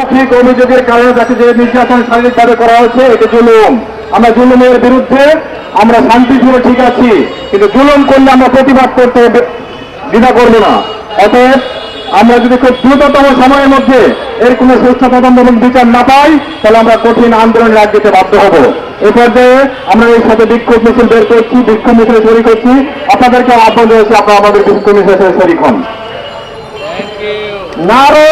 মৌখিক অভিযোগের কারণে যাকে যে নির্যাতন শারীরিকভাবে করা হচ্ছে এটা জুলুম। আমরা জুলুমের বিরুদ্ধে আমরা শান্তিপূর্ণ ঠিক আছি, কিন্তু জুলুম করলে আমরা প্রতিবাদ করতে দ্বিধা করব না। অতএব আমরা যদি খুব দ্রুততম সময়ের মধ্যে এর কোনো সুস্থ তদন্ত এবং বিচার না পাই, তাহলে আমরা কঠিন আন্দোলনে রাখ দিতে বাধ্য হব। এ পর্যায়ে আমরা এর সাথে বিক্ষোভ মিছিল বের করছি, বিক্ষোভ মিছিলে শরিক করছি। আপনাদেরকে আহ্বান রয়েছে আপনারা আমাদের বিক্ষোভ মিছিলে শরিক হন নারে